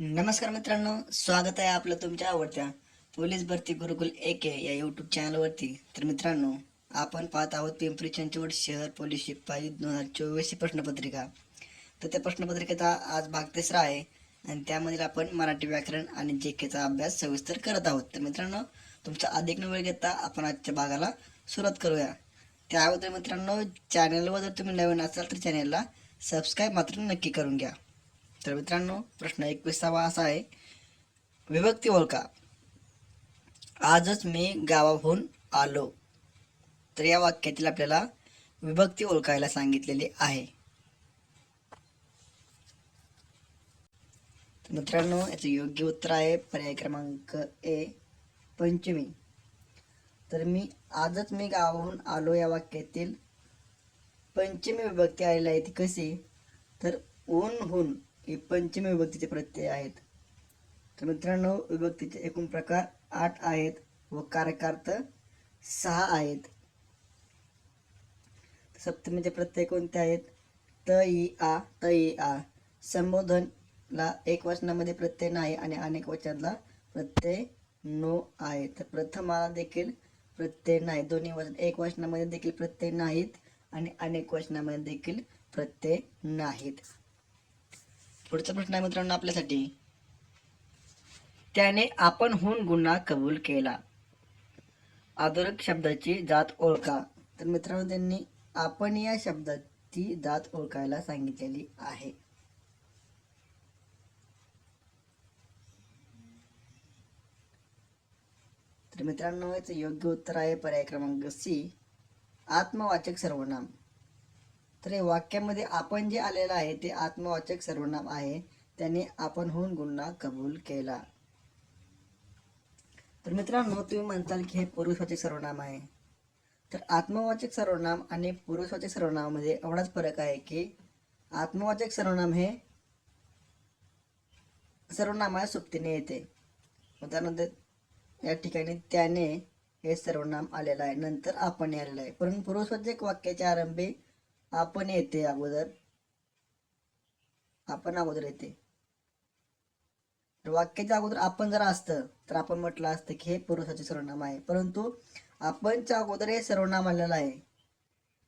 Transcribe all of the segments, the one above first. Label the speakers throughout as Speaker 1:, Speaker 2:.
Speaker 1: नमस्कार मित्रांनो स्वागत आहे आपलं तुमच्या आवडत्या पोलीस भरती गुरुकुल ए के या यूट्यूब चॅनलवरती तर मित्रांनो आपण पाहत आहोत पिंपरी चिंचवड शहर पोलीस शिपाई दोन हजार चोवीस ही प्रश्नपत्रिका. तर त्या प्रश्नपत्रिकेचा आज भाग तिसरा आहे आणि त्यामध्ये आपण मराठी व्याकरण आणि जे केचा अभ्यास सविस्तर करत आहोत. तर मित्रांनो तुमचा अधिक न वेळ घेता आपण आजच्या भागाला सुरुवात करूया. त्या अगोदर मित्रांनो चॅनलवर जर तुम्ही नवीन असाल तर चॅनलला सबस्क्राईब मात्र नक्की करून घ्या. तर मित्रांनो प्रश्न एकविसावा असा आहे. विभक्ती ओळखा. आजच मी गावाहून आलो. तर या वाक्यातील आपल्याला विभक्ती ओळखायला सांगितलेली आहे. तर मित्रांनो याचं योग्य उत्तर आहे पर्याय क्रमांक ए पंचमी. तर मी आजच मी गावाहून आलो या वाक्यातील पंचमी विभक्ती आलेली आहे ती कशी? तर ऊनहून. हे पंचमी विभक्तीचे प्रत्यय आहेत. तर मित्रांनो विभक्तीचे एकूण प्रकार आठ आहेत व कार्यकार्थ सहा आहेत. सप्तमीचे प्रत्यय कोणते आहेत? त ई आ त ई आ. संबोधनला एक वचनामध्ये प्रत्यय नाही आणि अनेक वचनाला प्रत्यय नो आहे. तर प्रथमाला देखील प्रत्यय नाही. दोन्ही वचन एक वचनामध्ये देखील प्रत्यय नाहीत आणि अनेक वचनामध्ये देखील प्रत्यय नाहीत. पुढचा प्रश्न आहे मित्रांनो आपल्यासाठी. त्याने आपण होऊन गुन्हा कबूल केला. आदरक शब्दाची जात ओळखा. तर मित्रांनो त्यांनी आपण या शब्दाची जात ओळखायला सांगितलेली आहे. तर मित्रांनो याचं योग्य उत्तर आहे पर्याय क्रमांक सी. आत्मवाचक सर्वनाम. तर हे वाक्यामध्ये आपण जे आलेलं आहे ते आत्मवाचक सर्वनाम आहे. त्याने आपणहून गुन्हा कबूल केला. तर मित्रांनो तुम्ही म्हणताल की हे पुरुषवाचक सर्वनाम आहे. तर आत्मवाचक सर्वनाम आणि पुरुषवाचक सर्वनामामध्ये एवढाच फरक आहे की आत्मवाचक सर्वनाम हे सर्वनामा सुप्तीने येते. उदाहरणार्थ या ठिकाणी त्याने हे सर्वनाम आलेलं आहे. नंतर आपण आलेलं आहे. परंतु पुरुषवाचक वाक्याच्या आरंभी आपण येते अगोदर. आपण अगोदर येते. तर वाक्याच्या अगोदर आपण जर असतं तर आपण म्हटलं असतं की हे पुरुषाचे सर्वनाम आहे. परंतु आपणच्या अगोदर हे सर्वनाम आलेलं आहे.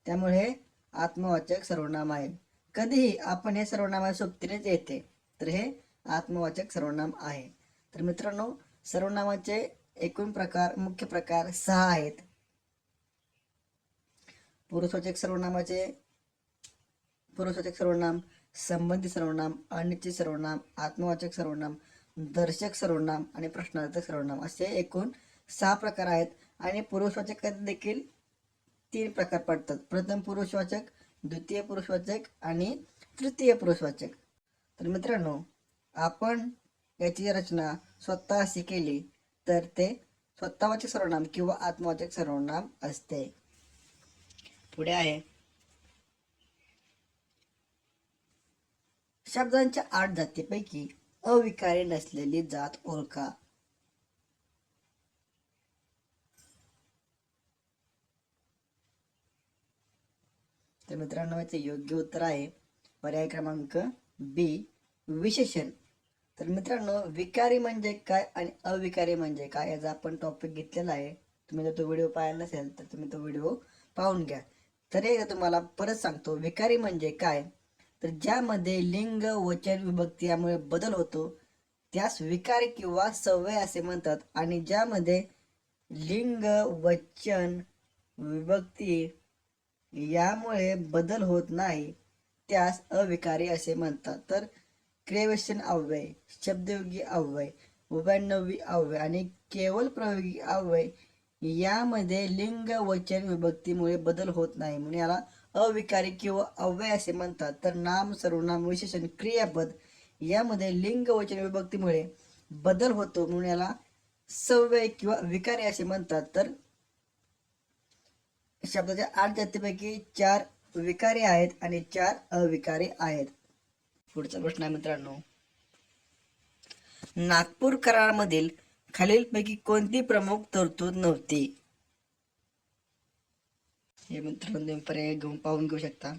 Speaker 1: त्यामुळे हे आत्मवाचक सर्वनाम आहे. कधीही आपण हे सर्वनाम आहे सोबतीनेच येते तर हे आत्मवाचक सर्वनाम आहे. तर मित्रांनो सर्वनामाचे एकूण प्रकार मुख्य प्रकार सहा आहेत. पुरुषवाचक सर्वनामाचे पुरुषवाचक सर्वनाम संबंधी सर्वनाम अनिश्चित सर्वनाम आत्मवाचक सर्वनाम दर्शक सर्वनाम आणि प्रश्नार्थक सर्वनाम असे एकूण सहा प्रकार आहेत आणि पुरुषवाचक देखील तीन प्रकार पडतात. प्रथम पुरुषवाचक द्वितीय पुरुषवाचक आणि तृतीय पुरुषवाचक. तर मित्रांनो आपण याची रचना स्वतः अशी केली तर ते स्वतःवाचक सर्वनाम किंवा आत्मवाचक सर्वनाम असते. पुढे आहे. शब्दांच्या आठ जातीपैकी अविकारी नसलेली जात ओळखा. तर मित्रांनो याचे योग्य उत्तर आहे पर्याय क्रमांक बी विशेषण. तर मित्रांनो विकारी म्हणजे काय आणि अविकारी म्हणजे काय याचा आपण टॉपिक घेतलेला आहे. तुम्ही जर तो व्हिडिओ पाहिला नसेल तर तुम्ही तो व्हिडिओ पाहून घ्या. तर एकदा तुम्हाला परत सांगतो विकारी म्हणजे काय? तर ज्यामध्ये लिंग वचन विभक्ती यामुळे बदल होतो त्यास विकार किंवा सवय असे म्हणतात. आणि ज्यामध्ये लिंग वचन विभक्ती यामुळे बदल होत नाही त्यास अविकारी असे म्हणतात. तर क्रियवेशन अव्यय शब्दयोगी अव्यय उभ्याण्णवी अव्यय आणि केवळ प्रयोगी अव्यय यामध्ये लिंग वचन विभक्तीमुळे बदल होत नाही. म्हणून याला अविकारी किंवा अव्यय असे म्हणतात. तर नाम सर्वनाम विशेषण क्रियापद यामध्ये लिंग वचन विभक्तीमुळे बदल होतो म्हणून याला सव्यय किंवा विकारी असे म्हणतात. तर शब्दाच्या आठ जातीपैकी चार विकारी आहेत आणि चार अविकारी आहेत. पुढचा प्रश्न आहे मित्रांनो. नागपूर करारामधील खालीलपैकी कोणती प्रमुख तरतूद नव्हती? हे मित्रांनो तुम्ही पर्याय घेऊन पाहून घेऊ शकता.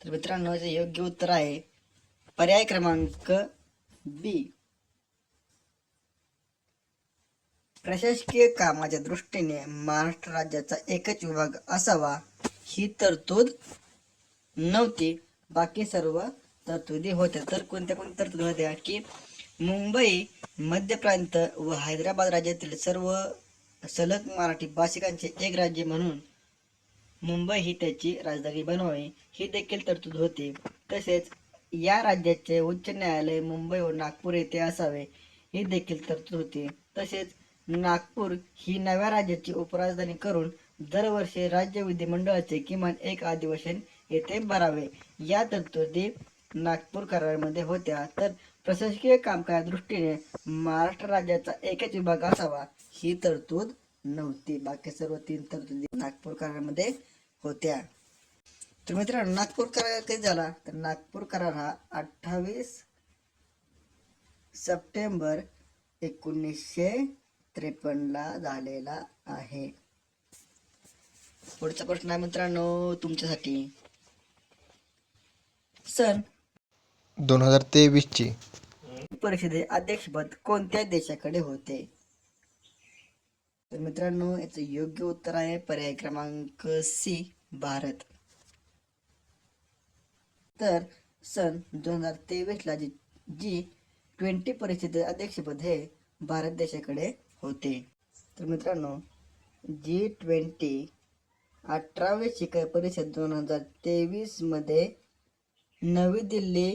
Speaker 1: तर मित्रांनो याचे योग्य उत्तर आहे पर्याय क्रमांक बी प्रशासकीय कामाच्या दृष्टीने महाराष्ट्र राज्याचा एकच विभाग असावा. ही तरतूद नव्हती. बाकी सर्व तरतुदी होत्या. तर कोणत्या कोणत्या तरतुदी होत्या? की मुंबई मध्य प्रांत व हैदराबाद राज्यातील सर्व सलग मराठी भाषिकांचे एक राज्य म्हणून मुंबई ही त्याची राजधानी बनवावी ही देखील तरतूद होती. तसेच या राज्याचे उच्च न्यायालय मुंबई व नागपूर येथे असावे ही देखील तरतूद होती. तसेच नागपूर ही नव्या राज्याची उपराजधानी करून दरवर्षी राज्य विधिमंडळाचे किमान एक अधिवेशन येथे भरावे. या तरतुदी नागपूर करारामध्ये होत्या. तर प्रशासकीय कामकाजा दृष्टीने महाराष्ट्र राज्याचा एकच विभाग असावा ही तरतूद नव्हती. बाकी सर्व तीन तरतुदी नागपूर करारामध्ये होत्या. तर मित्रांनो नागपूर करार कधी झाला? तर नागपूर करार हा अठ्ठावीस सप्टेंबर एकोणीसशे त्रेपन्नला झालेला आहे. पुढचा प्रश्न आहे मित्रांनो तुमच्यासाठी. सन
Speaker 2: दोन हजार तेवीसची.
Speaker 1: परिषदे अध्यक्षपद कोणत्या देशाकडे होते? तर मित्रांनो याचं योग्य उत्तर आहे पर्याय क्रमांक सी भारत. तर सन दोन हजार तेवीसला जी जी ट्वेंटी परिषदे अध्यक्षपद हे भारत देशाकडे होते. तर मित्रांनो जी ट्वेंटी अठरावे शिखर परिषद दोन हजार तेवीसमध्ये नवी दिल्ली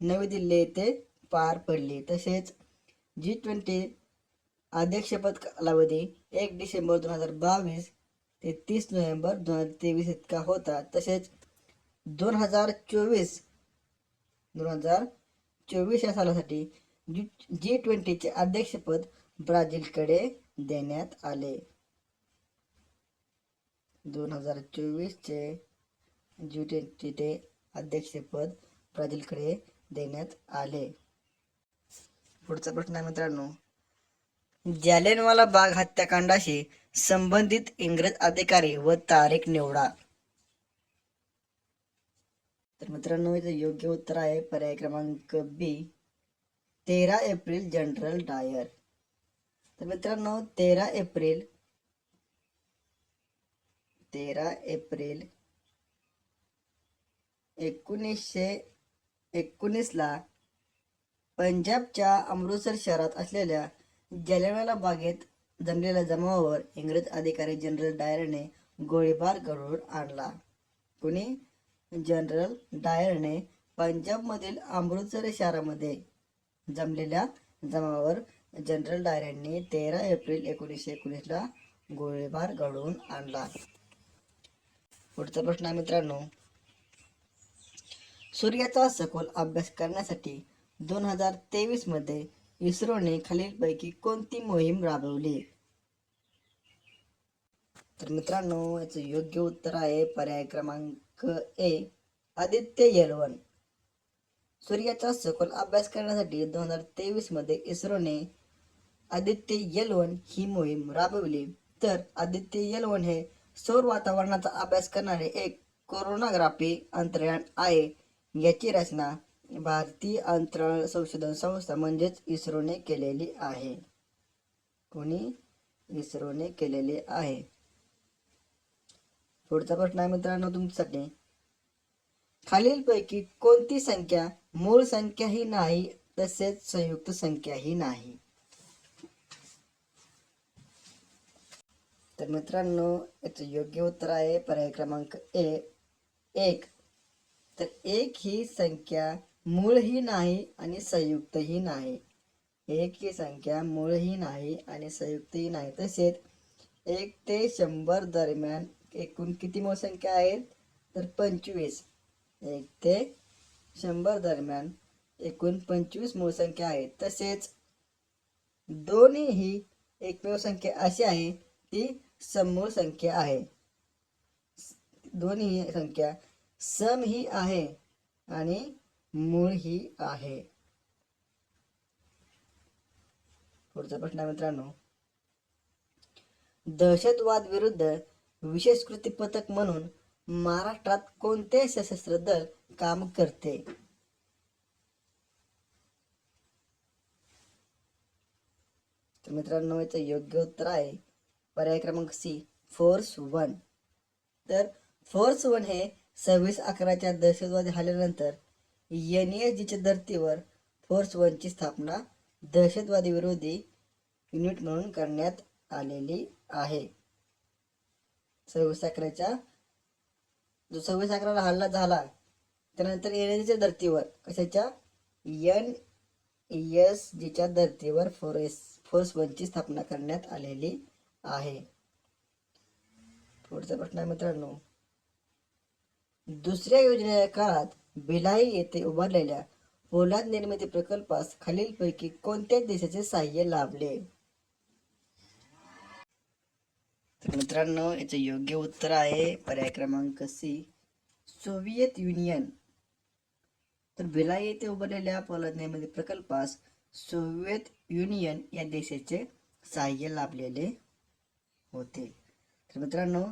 Speaker 1: नवी दिल्ली येथे पार पडली. तसेच जी ट्वेंटी अध्यक्षपद कालावधी एक डिसेंबर दोन हजार बावीस ते तीस नोव्हेंबर दोन हजार तेवीस इतका होता. तसेच दोन हजार चोवीस दोन हजार चोवीस या सालासाठी जी जी ट्वेंटीचे अध्यक्षपद ब्राझीलकडे देण्यात आले. दोन हजार चोवीसचे जी अध्यक्षपद ब्राझीलकडे देण्यात आले. पुढचा प्रश्न आहे मित्रांनो जालेनवाला बाग हत्याकांडाशी संबंधित इंग्रज अधिकारी व तारीख निवडा. तर मित्रांनो इथे योग्य उत्तर आहे. पर्याय क्रमांक बी तेरा एप्रिल जनरल डायर. तर मित्रांनो तेरा एप्रिल तेरा एप्रिल एकोणीसशे एकोणीसला पंजाबच्या अमृतसर शहरात असलेल्या जालियनवाला बागेत जमलेल्या जमावावर इंग्रज अधिकारी जनरल डायरने गोळीबार घडवून आणला. कुणी? जनरल डायरने पंजाबमधील अमृतसर शहरामध्ये जमलेल्या जमावावर जनरल डायर यांनी तेरा एप्रिल एकोणीसशे एकोणीसला गोळीबार घडवून आणला. पुढचा प्रश्न आहे मित्रांनो. सूर्याचा सखोल अभ्यास करण्यासाठी दोन हजार तेवीसमध्ये इस्रोने खालीलपैकी कोणती मोहीम राबवली? तर मित्रांनो याचं योग्य उत्तर आहे पर्याय क्रमांक ए आदित्य यलवन. सूर्याचा सखोल अभ्यास करण्यासाठी दोन हजार तेवीसमध्ये इस्रोने आदित्य यलवन ही मोहीम राबवली. तर आदित्य यलवन हे सौर वातावरणाचा अभ्यास करणारे एक कोरोनाग्राफी अंतराळ आहे. याची रचना भारतीय अंतराळ संशोधन संस्था म्हणजेच इस्रोने केलेली आहे. कोणी? इस्रोने केलेले आहे. पुढचा प्रश्न आहे मित्रांनो तुमच्यासाठी. खालीलपैकी कोणती संख्या मूळ संख्या ही नाही तसेच संयुक्त संख्या ही नाही? तर मित्रांनो याचं योग्य उत्तर आहे. पर्याय क्रमांक ए. एक. तर एक ही संख्या मूळही नाही आणि संयुक्तही नाही. एक ही संख्या मूळही नाही आणि संयुक्तही नाही. तसेच एक ते शंभर दरम्यान एकूण किती मूळ संख्या आहेत? तर पंचवीस. एक ते शंभर दरम्यान एकूण पंचवीस मूळ संख्या आहेत. तसेच दोन्ही ही एकमेव संख्या अशी आहे ती समूळ संख्या आहे. दोन्ही संख्या सम ही आहे आणि मूळ ही आहे. पुढचा प्रश्न आहे मित्रांनो. दहशतवाद विरुद्ध विशेष कृती पथक म्हणून महाराष्ट्रात कोणते सशस्त्र दल काम करते? तर मित्रांनो याचं योग्य उत्तर आहे पर्याय क्रमांक सी फोर्स वन तर फोर्स वन हे सव्वीस अकराच्या दहशतवादी हल्ल्यानंतर एन एस जीच्या धर्तीवर फोर्स वनची स्थापना दहशतवादी विरोधी युनिट म्हणून करण्यात आलेली आहे. सव्वीस अकराच्या जो सव्वीस अकराला हल्ला झाला त्यानंतर एन एस जीच्या धर्तीवर कशाच्या? एन एस जीच्या धर्तीवर फोरेस फोर्स वनची स्थापना करण्यात आलेली आहे. पुढचा प्रश्न आहे मित्रांनो. दुसऱ्या योजनेच्या काळात भिलाई येथे उभारलेल्या पोलाद निर्मिती प्रकल्पास खालीलपैकी कोणत्या देशाचे सहाय्य लाभले? तर मित्रांनो याचे योग्य उत्तर आहे पर्याय क्रमांक सी सोव्हिएत युनियन. तर भिलाई येथे उभारलेल्या पोलाद निर्मिती प्रकल्पास सोव्हिएत युनियन या देशाचे सहाय्य लाभलेले होते. तर मित्रांनो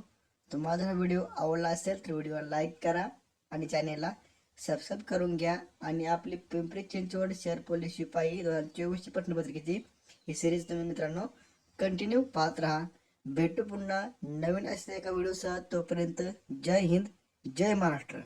Speaker 1: तुम्हाला जर व्हिडिओ आवडला असेल तर व्हिडिओला लाईक करा आणि चॅनेलला सबस्क्राईब करून घ्या. आणि आपली पिंपरी चिंचवड शहर पोलीस शिपाई दोन हजार चोवीसची पत्रपत्रिकेची ही सिरीज तुम्ही मित्रांनो कंटिन्यू पाहत राहा. भेटू पुन्हा नवीन असल्या एका व्हिडिओसह. तोपर्यंत जय हिंद जय महाराष्ट्र.